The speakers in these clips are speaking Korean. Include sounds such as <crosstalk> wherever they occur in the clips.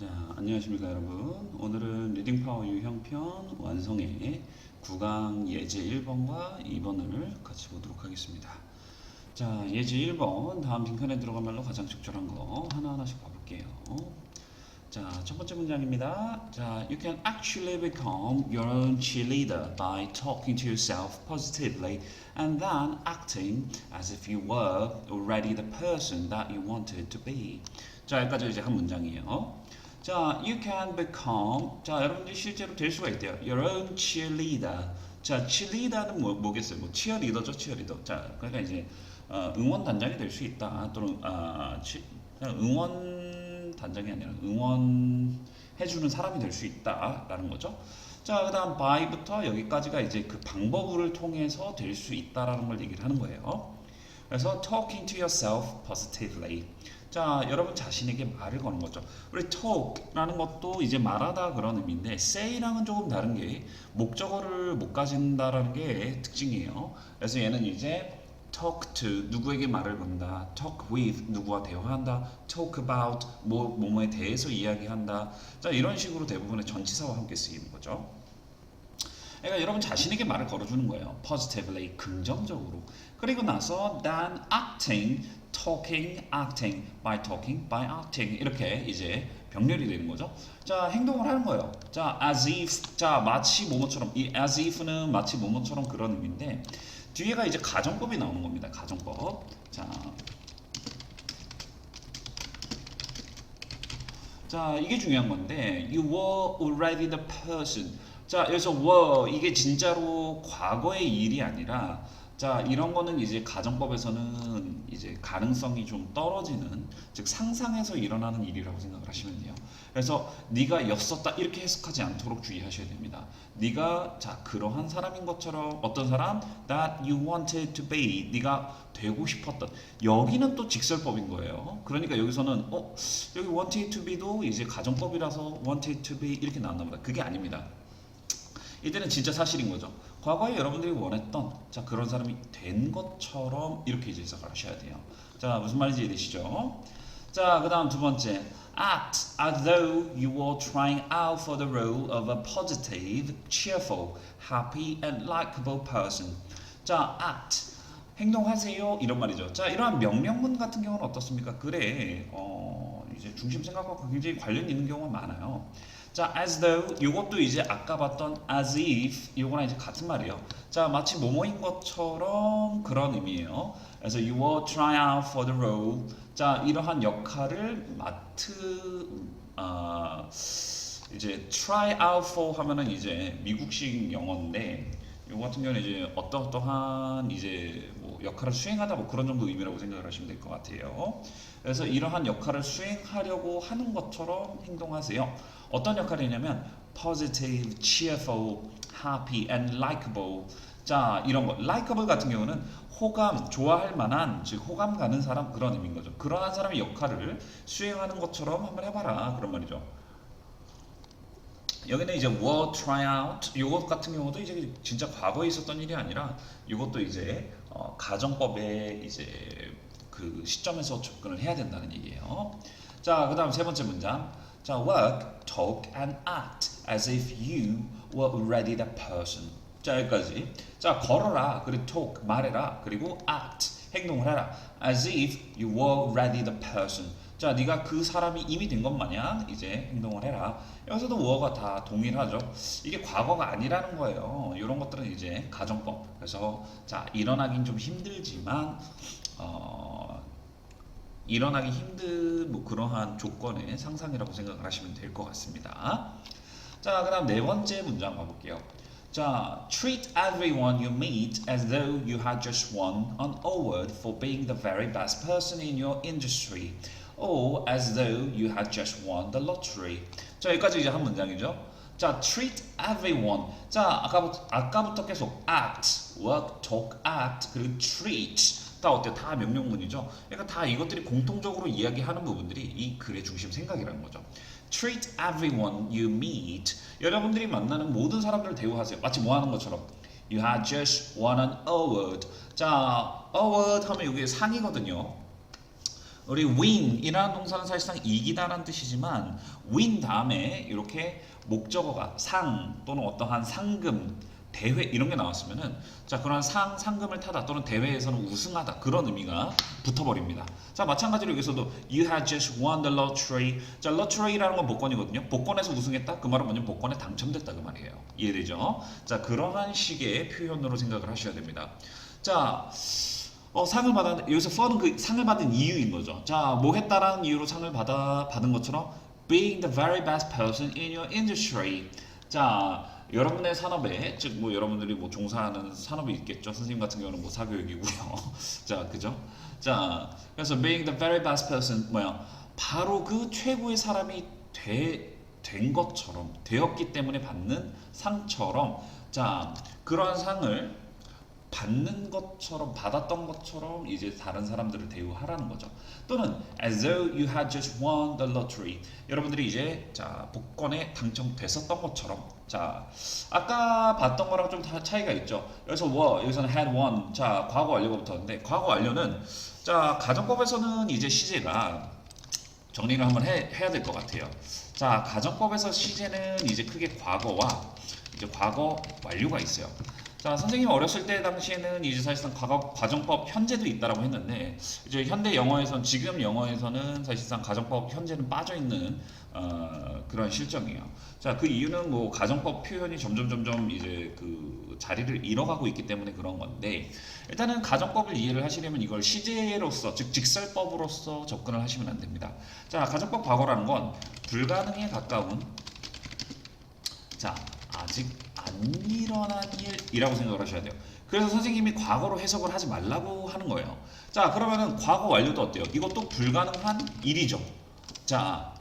자, 안녕하십니까 여러분. 오늘은 리딩 파워 유형편 완성의 구강 예제 1번과 2번을 같이 보도록 하겠습니다. 자, 예제 1번 다음 빈칸에 들어간 말로 가장 적절한 거 하나하나씩 봐볼게요. 자, 첫 번째 문장입니다. 자, you can actually become your own cheerleader by talking to yourself positively and then acting as if you were already the person that you wanted to be. 자, 여기까지 이제 한 문장이에요. 자, you can become. 자, 여러분들이 실제로 될 수가 있대요. Your cheerleader. 자, cheerleader는 뭐, 뭐겠어요? 뭐 치어리더죠, 치어리더. 자, 그러니까 이제 어, 응원 단장이 될 수 있다. 또는 아, 치, 응원 단장이 아니라 응원 해주는 사람이 될 수 있다라는 거죠. 자, 그다음 by부터 여기까지가 이제 그 방법을 통해서 될 수 있다라는 걸 얘기를 하는 거예요. 그래서 talking to yourself positively. 자, 여러분 자신에게 말을 거는 거죠. 우리 talk라는 것도 이제 말하다 그런 의미인데 say랑은 조금 다른 게 목적어를 못 가진다라는 게 특징이에요. 그래서 얘는 이제 talk to 누구에게 말을 건다, talk with 누구와 대화한다, talk about 뭐 뭐뭐에 대해서 이야기한다. 자, 이런 식으로 대부분의 전치사와 함께 쓰이는 거죠. 그러니까 여러분 자신에게 말을 걸어주는 거예요. positively 긍정적으로. 그리고 나서 then acting, talking, acting, by talking, by acting 이렇게 이제 병렬이 되는 거죠. 자 행동을 하는 거예요. 자 as if, 자 마치 뭐뭐처럼 이 as if는 마치 뭐뭐처럼 그런 의미인데 뒤에가 이제 가정법이 나오는 겁니다. 가정법. 자. 자, 이게 중요한 건데 you were already the person. 자, 여기서 were 이게 진짜로 과거의 일이 아니라 자, 이런 거는 이제 가정법에서는 이제 가능성이 좀 떨어지는 즉 상상해서 일어나는 일이라고 생각을 하시면 돼요. 그래서 네가 였었다 이렇게 해석하지 않도록 주의하셔야 됩니다. 네가 자 그러한 사람인 것처럼 어떤 사람 that you wanted to be 네가 되고 싶었던 여기는 또 직설법인 거예요. 그러니까 여기서는 어 여기 wanted to be도 이제 가정법이라서 wanted to be 이렇게 나왔나 보다. 그게 아닙니다. 이때는 진짜 사실인 거죠. 과거에 여러분들이 원했던 자 그런 사람이 된 것처럼 이렇게 이제 해석을 하셔야 돼요. 자 무슨 말인지 이해되시죠? 자 그다음 두 번째 act as though you were trying out for the role of a positive, cheerful, happy and likable person. 자 act 행동하세요 이런 말이죠. 자 이러한 명령문 같은 경우는 어떻습니까? 그래 어 이제 중심 생각과 굉장히 관련 있는 경우가 많아요. 자, as though 이것도 이제 아까 봤던 as if 이거랑 이제 같은 말이에요. 자, 마치 뭐뭐인 것처럼 그런 의미예요. 그래서 you were trying out for the role. 자, 이러한 역할을 맡으 아 이제 try out for 하면은 이제 미국식 영어인데 이거 같은 경우는 이제 어떠어떠한 이제 뭐 역할을 수행하다 뭐 그런 정도 의미라고 생각을 하시면 될 것 같아요. 그래서 이러한 역할을 수행하려고 하는 것처럼 행동하세요. 어떤 역할이냐면 positive, cheerful, happy and likable. 자, 이런 거. likable 같은 경우는 호감, 좋아할 만한, 즉 호감 가는 사람 그런 의미인 거죠. 그러한 사람의 역할을 수행하는 것처럼 한번 해봐라 그런 말이죠. 여기는 이제 were try out 이것 같은 경우도 이제 진짜 과거에 있었던 일이 아니라 이것도 이제 어, 가정법의 이제 그 시점에서 접근을 해야 된다는 얘기예요. 자, 그 다음 세 번째 문장. 자, work, talk and act as if you were already the person. 자, 여기까지. 자, 걸어라. 그리고 talk, 말해라. 그리고 act, 행동을 해라. as if you were already the person. 자, 네가 그 사람이 이미 된 것 마냥 이제 행동을 해라. 여기서도 were가 다 동일하죠. 이게 과거가 아니라는 거예요. 이런 것들은 이제 가정법. 그래서 자, 일어나긴 좀 힘들지만 어, 일어나기 힘든 뭐 그러한 조건의 상상이라고 생각을 하시면 될 것 같습니다. 자, 그다음 네 번째 문장 봐볼게요. 자, treat everyone you meet as though you had just won an award for being the very best person in your industry, or as though you had just won the lottery. 자, 여기까지 이제 한 문장이죠. 자, treat everyone. 자, 아까부터 아까부터 계속 act, work, talk, act 그리고 treat. 다 어때요? 다 명령문이죠. 그러니까 다 이것들이 공통적으로 이야기하는 부분들이 이 글의 중심 생각이라는 거죠. Treat everyone you meet. 여러분들이 만나는 모든 사람들을 대우하세요. 마치 뭐 하는 것처럼. You had just won an award. 자, award 하면 이게 상이거든요. 우리 win이라는 동사는 사실상 이기다라는 뜻이지만 win 다음에 이렇게 목적어가 상 또는 어떠한 상금 대회 이런 게 나왔으면은 자 그런 상 상금을 타다 또는 대회에서는 우승하다 그런 의미가 붙어버립니다. 자 마찬가지로 여기서도 you had just won the lottery. 자 lottery라는 건 복권이거든요. 복권에서 우승했다 그 말은 뭐냐면 복권에 당첨됐다 그 말이에요. 이해되죠? 자 그러한 식의 표현으로 생각을 하셔야 됩니다. 자 어, 상을 받았 여기서 for는 그 상을 받은 이유인 거죠. 자, 뭐 했다라는 이유로 상을 받아 받은 것처럼 being the very best person in your industry. 자, 여러분의 산업에 즉 뭐 여러분들이 뭐 종사하는 산업이 있겠죠. 선생님 같은 경우는 뭐 사교육이고요. <laughs> 자, 그죠? 자, 그래서 being the very best person 뭐야? 바로 그 최고의 사람이 되, 된 것처럼 되었기 때문에 받는 상처럼 자, 그러한 상을 받는 것처럼 받았던 것처럼 이제 다른 사람들을 대우하라는 거죠. 또는 as though you had just won the lottery. 여러분들이 이제 자 복권에 당첨됐었던 것처럼 자 아까 봤던 거랑 좀다 차이가 있죠. 여기서 were 여기서는 had won. 자 과거 완료가 붙었는데 과거 완료는 자 가정법에서는 이제 시제가 정리를 한번 해, 해야 될 것 같아요. 자 가정법에서 시제는 이제 크게 과거와 이제 과거 완료가 있어요. 자, 선생님 어렸을 때 당시에는 이제 사실상 과거 가정법 현재도 있다라고 했는데 이제 현대 영어에선 지금 영어에서는 사실상 가정법 현재는 빠져 있는 어, 그런 실정이에요. 자, 그 이유는 뭐 가정법 표현이 점점 점점 이제 그 자리를 잃어가고 있기 때문에 그런 건데 일단은 가정법을 이해를 하시려면 이걸 시제로서 즉 직설법으로서 접근을 하시면 안 됩니다. 자, 가정법 과거라는 건 불가능에 가까운 자, 아직 안 일어난 일이라고 생각을 하셔야 돼요. 그래서 선생님이 과거로 해석을 하지 말라고 하는 거예요. 자, 그러면은 과거 완료도 어때요? 이것도 불가능한 일이죠. 자,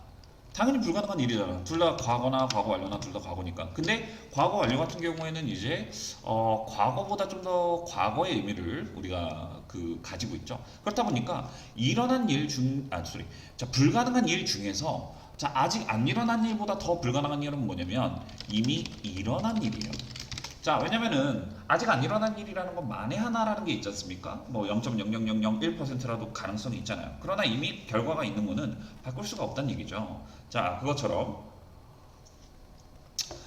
당연히 불가능한 일이잖아. 둘 다 과거나 과거 완료나 둘 다 과거니까. 근데 과거 완료 같은 경우에는 이제 어, 과거보다 좀 더 과거의 의미를 우리가 그 가지고 있죠. 그렇다 보니까 일어난 일 중, 아, 소리. 자, 불가능한 일 중에서 자, 아직 안 일어난 일보다 더 불가능한 일은 뭐냐면 이미 일어난 일이에요. 자, 왜냐면은 아직 안 일어난 일이라는 건 만에 하나라는 게 있지 않습니까? 뭐 0.00001%라도 가능성이 있잖아요. 그러나 이미 결과가 있는 거는 바꿀 수가 없다는 얘기죠. 자, 그것처럼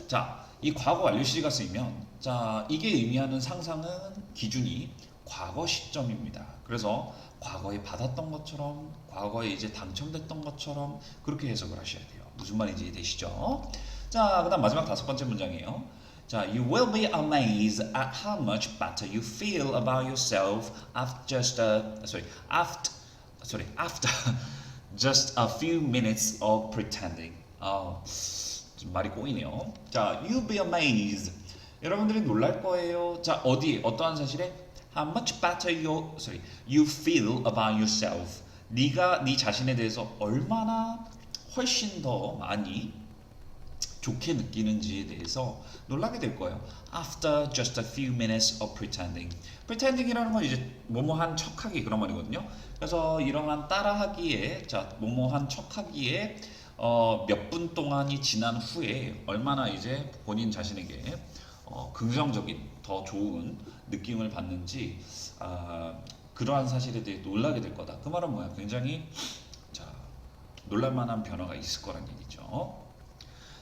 자, 이 과거 완료 시제가 쓰이면 자, 이게 의미하는 상상은 기준이 과거 시점입니다. 그래서 과거에 받았던 것처럼 과거에 이제 당첨됐던 것처럼 그렇게 해석을 하셔야 돼요. 무슨 말인지 이해되시죠? 자, 그다음 마지막 다섯 번째 문장이에요. 자, you will be amazed at how much better you feel about yourself after just a sorry after sorry after just a few minutes of pretending. 아, 좀 말이 꼬이네요. 자, you'll be amazed. 여러분들이 놀랄 거예요. 자, 어디 어떠한 사실에 how much better you sorry you feel about yourself. 네가 네 자신에 대해서 얼마나 훨씬 더 많이 좋게 느끼는지에 대해서 놀라게 될 거예요. After just a few minutes of pretending. pretending이라는 건 이제 뭐뭐한 척하기 그런 말이거든요. 그래서 이러한 따라하기에 자 뭐뭐한 척하기에 어, 몇 분 동안이 지난 후에 얼마나 이제 본인 자신에게 어, 긍정적인 더 좋은 느낌을 받는지 아, 그러한 사실에 대해 놀라게 될 거다. 그 말은 뭐야? 굉장히 자 놀랄만한 변화가 있을 거란 얘기죠.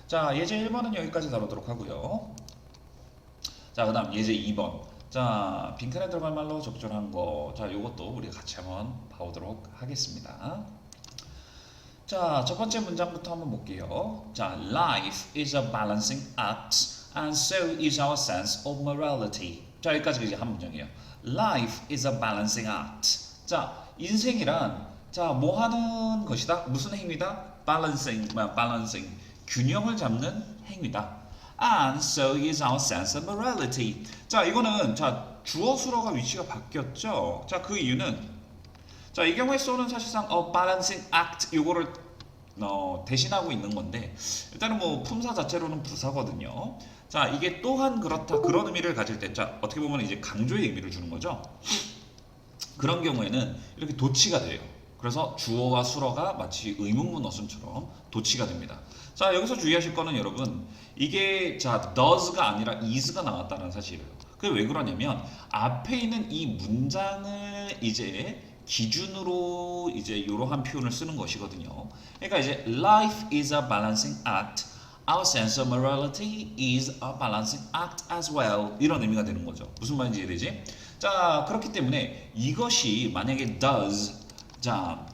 자, 예제 1번은 여기까지 다루도록 하고요. 자, 그 다음 예제 2번. 자, 빈칸에 들어갈 말로 적절한 거. 자, 요것도 우리가 같이 한번 봐보도록 하겠습니다. 자, 첫 번째 문장부터 한번 볼게요. 자, life is a balancing act and so is our sense of morality. 자, 여기까지 이제 한 문장이에요. Life is a balancing act. 자, 인생이란 자, 뭐 하는 것이다? 무슨 행위다? balancing, 뭐야, balancing. 균형을 잡는 행위다. And so is our sense of morality. 자, 이거는 자 주어 수어가 위치가 바뀌었죠. 자, 그 이유는 자, 이 경우에 쏘는 사실상 a balancing act 요거를 어, 대신하고 있는 건데 일단은 뭐 품사 자체로는 부사거든요. 자, 이게 또한 그렇다 그런 의미를 가질 때, 자 어떻게 보면 이제 강조의 의미를 주는 거죠. 그런 경우에는 이렇게 도치가 돼요. 그래서 주어와 수어가 마치 의문문 어순처럼 도치가 됩니다. 자 여기서 주의하실 거는 여러분 이게 자 does가 아니라 is가 나왔다는 사실이에요. 그게 왜 그러냐면 앞에 있는 이 문장을 이제 기준으로 이제 이러한 표현을 쓰는 것이거든요. 그러니까 이제 life is a balancing act. Our sense of morality is a balancing act as well. 이런 의미가 되는 거죠. 무슨 말인지 이해되지? 자, 그렇기 때문에 이것이 만약에 does 자,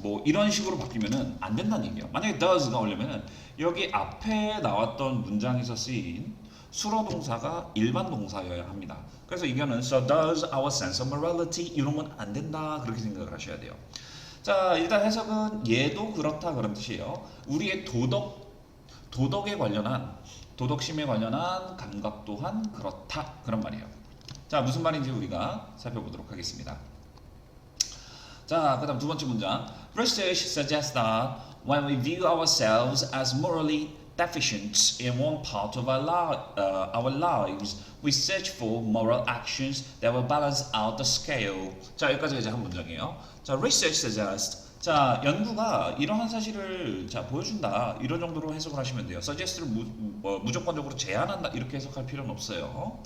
뭐 이런 식으로 바뀌면은 안 된다는 얘기예요. 만약에 does가 오려면은 여기 앞에 나왔던 문장에서 쓰인 수로 동사가 일반 동사여야 합니다. 그래서 이거는 so does our sense of morality 이러면 안 된다 그렇게 생각을 하셔야 돼요. 자 일단 해석은 얘도 그렇다 그런 뜻이에요. 우리의 도덕 도덕에 관련한 도덕심에 관련한 감각 또한 그렇다 그런 말이에요. 자 무슨 말인지 우리가 살펴보도록 하겠습니다. 자, 그다음 두 번째 문장. Research suggests that when we view ourselves as morally deficient in one part of our, li- uh, our lives, we search for moral actions that will balance out the scale. 자, 여기까지가 이제 한 문장이에요. 자, research suggests. 자, 연구가 이러한 사실을 자 보여준다. 이런 정도로 해석을 하시면 돼요. suggest를 무, 뭐, 무조건적으로 제한한다. 이렇게 해석할 필요는 없어요.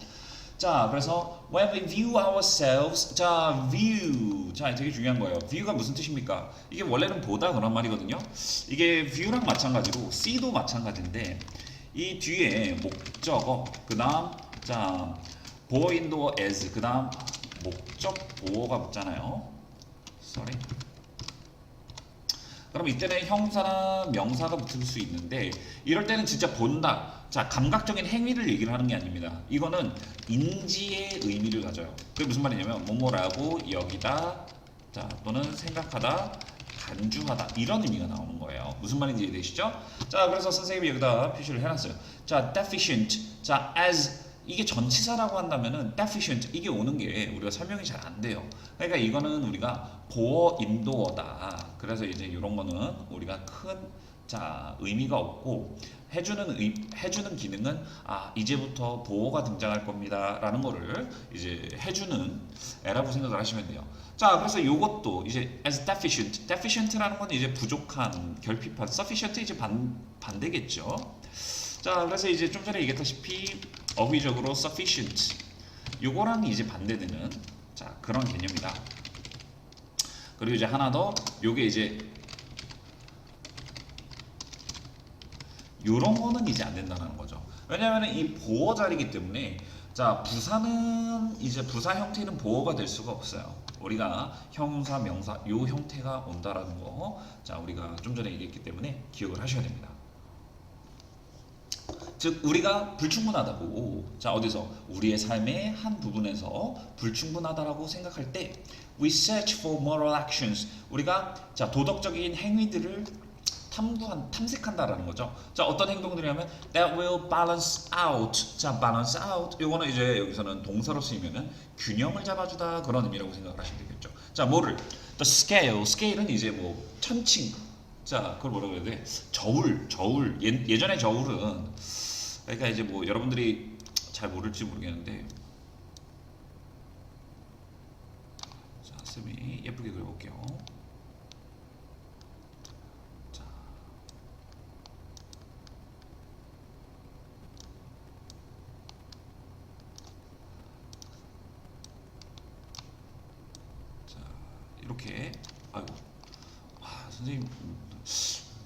자, 그래서 when we view ourselves, 자, view, 자, 되게 중요한 거예요. view가 무슨 뜻입니까? 이게 원래는 보다 그런 말이거든요. 이게 view랑 마찬가지로 see도 마찬가지인데 이 뒤에 목적어, 그다음 자, 보어인도어 as, 그다음 목적 보어가 붙잖아요. sorry. 그럼 이때는 형사나 명사가 붙을 수 있는데 이럴 때는 진짜 본다. 자 감각적인 행위를 얘기를 하는 게 아닙니다. 이거는 인지의 의미를 가져요. 그게 무슨 말이냐면 뭐뭐라고 여기다 자 또는 생각하다 간주하다 이런 의미가 나오는 거예요. 무슨 말인지 이해되시죠? 자 그래서 선생님이 여기다 표시를 해놨어요. 자 deficient 자 as 이게 전치사라고 한다면은 deficient 이게 오는 게 우리가 설명이 잘 안 돼요. 그러니까 이거는 우리가 보어 인도어다. 그래서 이제 이런 거는 우리가 큰 자, 의미가 없고 해주는 의, 해주는 기능은 아 이제부터 보호가 등장할 겁니다라는 거를 이제 해주는 애라고 생각을 하시면 돼요. 자 그래서 이것도 이제 as deficient, deficient라는 건 이제 부족한, 결핍한, sufficient 이제 반 반대겠죠. 자 그래서 이제 좀 전에 얘기했다시피 어휘적으로 sufficient 요거랑 이제 반대되는 자 그런 개념이다. 그리고 이제 하나 더 요게 이제 요런 거는 이제 안 된다는 거죠. 왜냐하면 이 보어 자리이기 때문에 자 부사는 이제 부사 형태는 보어가 될 수가 없어요. 우리가 형사 명사 요 형태가 온다라는 거. 자 우리가 좀 전에 얘기했기 때문에 기억을 하셔야 됩니다. 즉 우리가 불충분하다고 자 어디서 우리의 삶의 한 부분에서 불충분하다라고 생각할 때 we search for moral actions 우리가 자 도덕적인 행위들을 탐구한 탐색한다라는 거죠. 자 어떤 행동들이냐면 that will balance out. 자 balance out. 요거는 이제 여기서는 동사로 쓰이면은 균형을 잡아주다 그런 의미라고 생각을 하시면 되겠죠. 자 뭐를? The scale. Scale은 이제 뭐 천칭. 자 그걸 뭐라고 해야 돼? 저울 저울. 예, 예전에 저울은 그러니까 이제 뭐 여러분들이 잘 모를지 모르겠는데 자 쌤이 예쁘게 그려볼게요. 자. 자 이렇게 아이고 와 선생님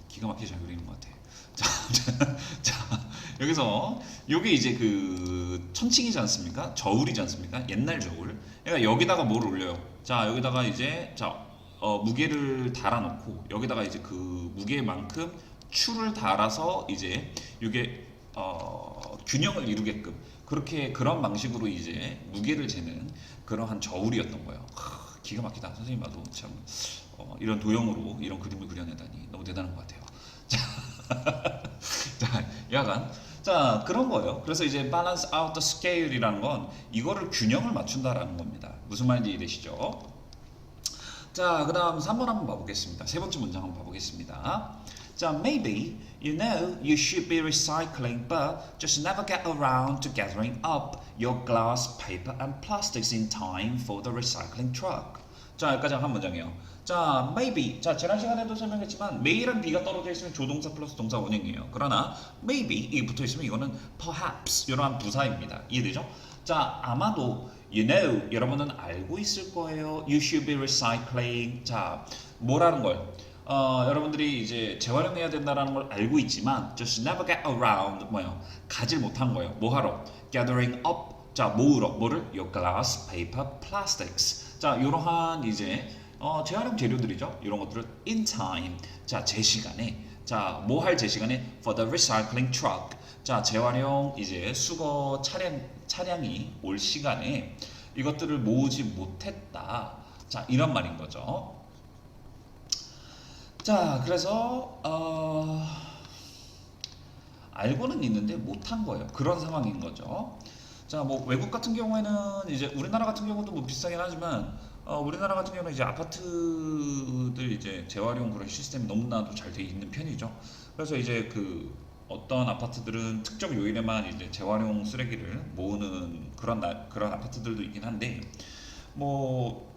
기가 막히게 잘 그리는 것 같아. <laughs> 자, 자, 자, 여기서 요게 이제 그 천칭이지 않습니까? 저울이지 않습니까? 옛날 저울. 그러니까 여기다가 뭘 올려요? 자, 여기다가 이제 자 어, 무게를 달아놓고 여기다가 이제 그 무게만큼 추를 달아서 이제 이게 어, 균형을 이루게끔 그렇게 그런 방식으로 이제 무게를 재는 그러한 저울이었던 거예요. 하, 기가 막히다. 선생님 봐도 참 어, 이런 도형으로 이런 그림을 그려내다니 너무 대단한 것 같아요. <laughs> 자, 야간. 자, 그런 거예요. 그래서 이제 balance out the scale이라는 건 이거를 균형을 맞춘다라는 겁니다. 무슨 말인지 이해되시죠? 자, 그 다음 3번 한번 봐보겠습니다. 세 번째 문장 한번 봐보겠습니다. 자, maybe you know you should be recycling, but just never get around to gathering up your glass, paper, and plastics in time for the recycling truck. 자, 여기까지 한 문장이에요. 자, maybe. 자, 지난 시간에도 설명했지만 may랑 be가 떨어져 있으면 조동사 플러스 동사 원형이에요. 그러나 maybe 이게 붙어 있으면 이거는 perhaps 이러한 부사입니다. 이해되죠? 자, 아마도 You know, 여러분은 알고 있을 거예요. You should be recycling. 자, 뭐라는 걸? 어, 여러분들이 이제 재활용해야 된다는 걸 알고 있지만 just never get around 뭐요? 가질 못한 거예요. 뭐 하러? Gathering up. 자, 모으러. 뭐를? Your glass, paper, plastics. 자, 이러한 이제 어, 재활용 재료들이죠. 이런 것들을 in time. 자, 제 시간에. 자, 뭐 할 제 시간에 for the recycling truck. 자, 재활용 이제 수거 차량 차량이 올 시간에 이것들을 모으지 못했다. 자, 이런 말인 거죠. 자, 그래서 어, 알고는 있는데 못한 거예요. 그런 상황인 거죠. 자, 뭐 외국 같은 경우에는 이제 우리나라 같은 경우도 뭐 비슷하긴 하지만 어, 우리나라 같은 경우는 이제 아파트들 이제 재활용 그런 시스템이 너무나도 잘 돼 있는 편이죠. 그래서 이제 그 어떤 아파트들은 특정 요일에만 이제 재활용 쓰레기를 모으는 그런 나, 그런 아파트들도 있긴 한데 뭐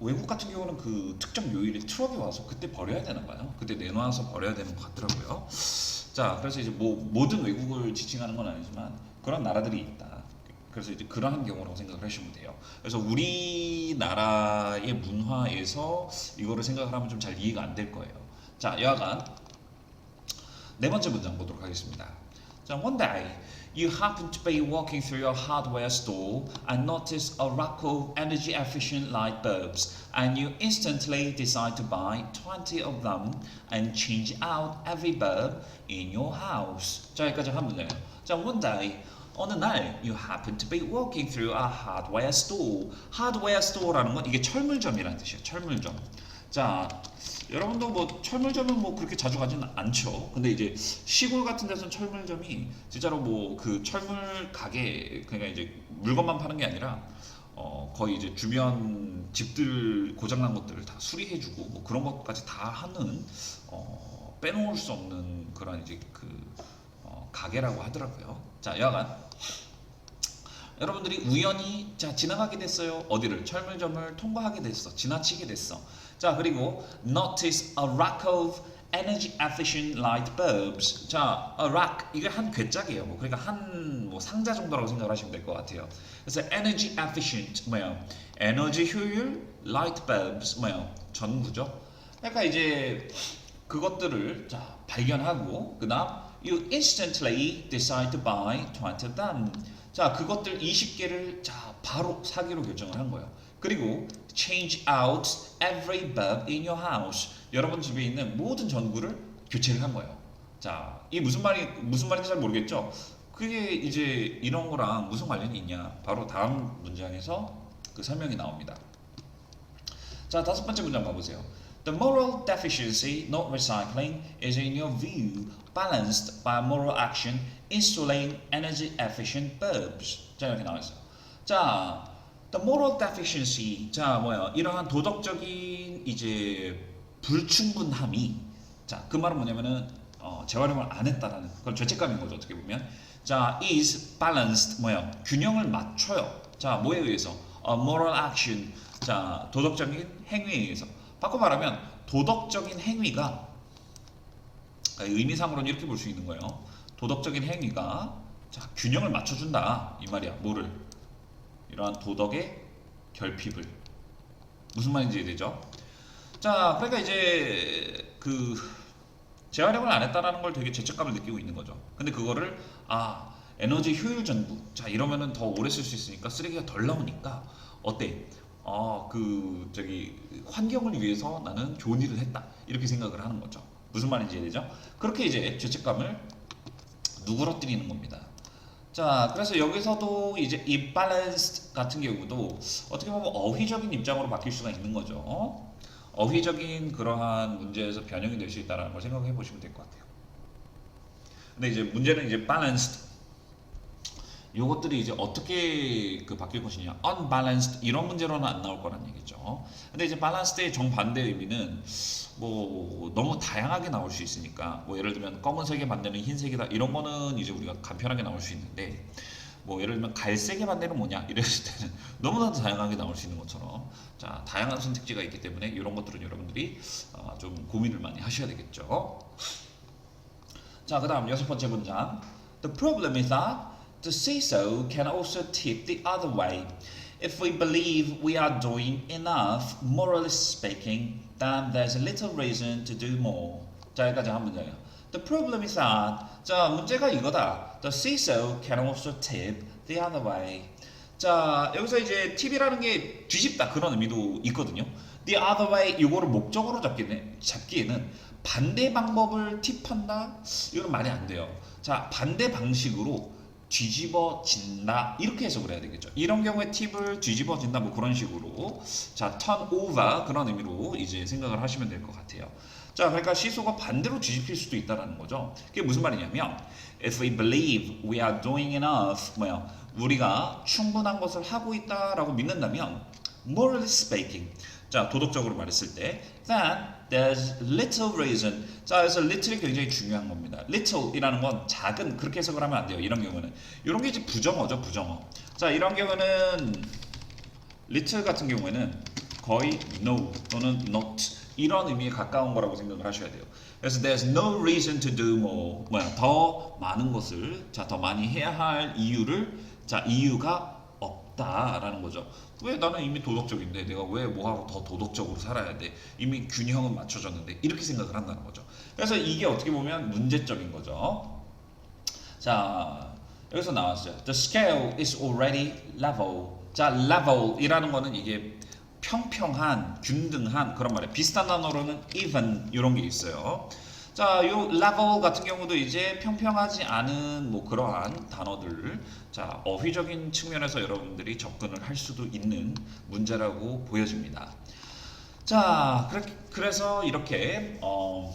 외국 같은 경우는 그 특정 요일에 트럭이 와서 그때 버려야 되나 봐요. 그때 내놔서 버려야 되는 것 같더라고요. 자, 그래서 이제 뭐 모든 외국을 지칭하는 건 아니지만 그런 나라들이 있다. 그래서 이제 그러한 경우라고 생각을 하시면 돼요. 그래서 우리나라의 문화에서 이거를 생각을 하면 좀 잘 이해가 안 될 거예요. 자, 여하간 네 번째 문장 보도록 하겠습니다. 자, one day you happen to be walking through your hardware store and notice a rack of energy efficient light bulbs and you instantly decide to buy 20 of them and change out every bulb in your house. 자, 여기까지 한 문장이에요. 자, one day 어느 날 you happen to be walking through a hardware store. hardware store라는 건 이게 철물점이라는 뜻이에요. 철물점. 자, 여러분도 뭐 철물점은 뭐 그렇게 자주 가지는 않죠. 근데 이제 시골 같은 데서는 철물점이 진짜로 뭐 그 철물 가게 그러니까 이제 물건만 파는 게 아니라 어 거의 이제 주변 집들 고장난 것들을 다 수리해주고 뭐 그런 것까지 다 하는 어 빼놓을 수 없는 그런 이제 그 어, 가게라고 하더라고요. 자, 여하간 여러분들이 우연히 자 지나가게 됐어요. 어디를 철물점을 통과하게 됐어. 지나치게 됐어. 자 그리고 notice a rack of energy efficient light bulbs. 자, a rack 이게 한 괴짝이에요. 뭐 그러니까 한 뭐 상자 정도라고 생각을 하시면 될 것 같아요. 그래서 energy efficient 뭐야? 에너지 효율 light bulbs 뭐야? 전구죠. 그러니까 이제 그것들을 자 발견하고 그다음 you instantly decide to buy 20 of them. 자, 그것들 20개를 자 바로 사기로 결정을 한 거예요. 그리고 change out every bulb in your house. 여러분 집에 있는 모든 전구를 교체를 한 거예요. 자, 이 무슨 말이 무슨 말인지 잘 모르겠죠? 그게 이제 이런 거랑 무슨 관련이 있냐? 바로 다음 문장에서 그 설명이 나옵니다. 자, 다섯 번째 문장 봐 보세요. The moral deficiency, not recycling, is in your view balanced by moral action installing energy efficient bulbs. 자, 이렇게 나와 있어요. 자, the moral deficiency. 자, 뭐야? 이러한 도덕적인 이제 불충분함이 자, 그 말은 뭐냐면은 어, 재활용을 안 했다라는 그런 죄책감인 거죠. 어떻게 보면. 자, is balanced 뭐야? 균형을 맞춰요. 자, 뭐에 의해서? A moral action. 자, 도덕적인 행위에 의해서. 바꿔 말하면 도덕적인 행위가 그러니까 의미상으로는 이렇게 볼 수 있는 거예요. 도덕적인 행위가 자, 균형을 맞춰준다 이 말이야. 뭐를? 이러한 도덕의 결핍을 무슨 말인지 이해되죠? 자, 그러니까 이제 그 재활용을 안 했다라는 걸 되게 죄책감을 느끼고 있는 거죠. 근데 그거를 아 에너지 효율 전부 자 이러면은 더 오래 쓸 수 있으니까 쓰레기가 덜 나오니까 어때? 어그 저기 환경을 위해서 나는 좋은 일을 했다 이렇게 생각을 하는 거죠. 무슨 말인지 이해되죠? 그렇게 이제 죄책감을 누그러뜨리는 겁니다. 자, 그래서 여기서도 이제 이 balanced 같은 경우도 어떻게 보면 어휘적인 입장으로 바뀔 수가 있는 거죠. 어휘적인 그러한 문제에서 변형이 될 수 있다는 걸 생각해 보시면 될 것 같아요. 근데 이제 문제는 이제 balanced 요것들이 이제 어떻게 그 바뀔 것이냐 unbalanced 이런 문제로는 안 나올 거란 얘기죠. 근데 이제 balance드의 정반대 의미는 뭐 너무 다양하게 나올 수 있으니까 뭐 예를 들면 검은색에 반대는 흰색이다 이런 거는 이제 우리가 간편하게 나올 수 있는데 뭐 예를 들면 갈색의 반대는 뭐냐 이랬을 때는 <laughs> 너무나도 다양하게 나올 수 있는 것처럼 자 다양한 선택지가 있기 때문에 이런 것들은 여러분들이 어, 좀 고민을 많이 하셔야 되겠죠. 자 그 다음 여섯 번째 문장 The problem is that the seesaw can also tip the other way. If we believe we are doing enough, morally speaking, then there's little reason to do more. 자, 여기까지 한 문장이에요. The problem is that, 자, 문제가 이거다. The seesaw can also tip the other way. 자, 여기서 이제 팁이라는 게 뒤집다 그런 의미도 있거든요. The other way 이거를 목적으로 잡기는, 잡기에는 반대 방법을 팁한다? 이건 말이 안 돼요. 자, 반대 방식으로 뒤집어진다 이렇게 해석을 해야 되겠죠. 이런 경우에 팁을 뒤집어진다 뭐 그런 식으로 자 turn over 그런 의미로 이제 생각을 하시면 될 것 같아요. 자 그러니까 시소가 반대로 뒤집힐 수도 있다라는 거죠. 그게 무슨 말이냐면 if we believe we are doing enough 뭐야 우리가 충분한 것을 하고 있다라고 믿는다면 morally speaking 자 도덕적으로 말했을 때 then there's little reason. 자 그래서 little이 굉장히 중요한 겁니다. little이라는 건 작은 그렇게 해석을 하면 안 돼요. 이런 경우는. 이런 게 이제 부정어죠 부정어. 자 이런 경우는 little 같은 경우에는 거의 no 또는 not 이런 의미에 가까운 거라고 생각을 하셔야 돼요. 그래서 there's no reason to do more. 뭐야 더 많은 것을 자 더 많이 해야 할 이유를 자 이유가 없다라는 거죠. 왜 나는 이미 도덕적인데 내가 왜 뭐하고 더 도덕적으로 살아야 돼? 이미 균형은 맞춰졌는데 이렇게 생각을 한다는 거죠. 그래서 이게 어떻게 보면 문제점인 거죠. 자 여기서 나왔어요. The scale is already level. 자 level이라는 거는 이게 평평한, 균등한 그런 말이에요. 비슷한 단어로는 even 이런 게 있어요. 자, 요 level 같은 경우도 이제 평평하지 않은 뭐 그러한 단어들, 자 어휘적인 측면에서 여러분들이 접근을 할 수도 있는 문제라고 보여집니다. 자, 그래, 그래 서 이렇게 어,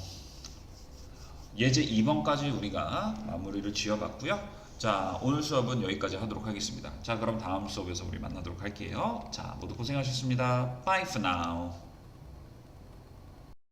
예제 2번까지 우리가 마무리를 지어봤고요. 자, 오늘 수업은 여기까지 하도록 하겠습니다. 자, 그럼 다음 수업에서 우리 만나도록 할게요. 자, 모두 고생하셨습니다. Bye for now.